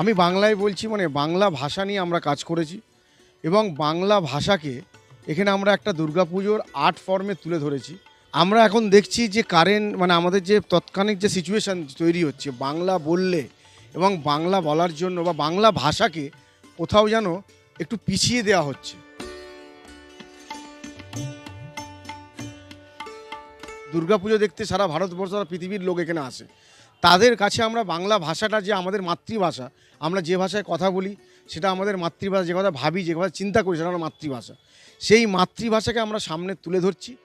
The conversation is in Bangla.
আমি বাংলায় বলছি মানে বাংলা ভাষা নিয়ে আমরা কাজ করেছি এবং বাংলা ভাষাকে এখানে আমরা একটা দুর্গাপুজোর আর্ট ফর্মে তুলে ধরেছি। আমরা এখন দেখছি যে কারেন্ট মানে আমাদের যে তৎক্ষণিক যে সিচুয়েশান তৈরি হচ্ছে, বাংলা বললে এবং বাংলা বলার জন্য বা বাংলা ভাষাকে কোথাও যেন একটু পিছিয়ে দেওয়া হচ্ছে। দুর্গাপুজো দেখতে সারা ভারতবর্ষ পৃথিবীর লোক এখানে আসে। তাদের কাছে আমরা বাংলা ভাষাটা যে আমাদের মাতৃভাষা, আমরা যে ভাষায় কথা বলি, সেটা আমাদের মাতৃভাষা, যে কথা ভাবি, যে কথা চিন্তা করি, সেটা আমার মাতৃভাষা। সেই মাতৃভাষাকে আমরা সামনে তুলে ধরছি।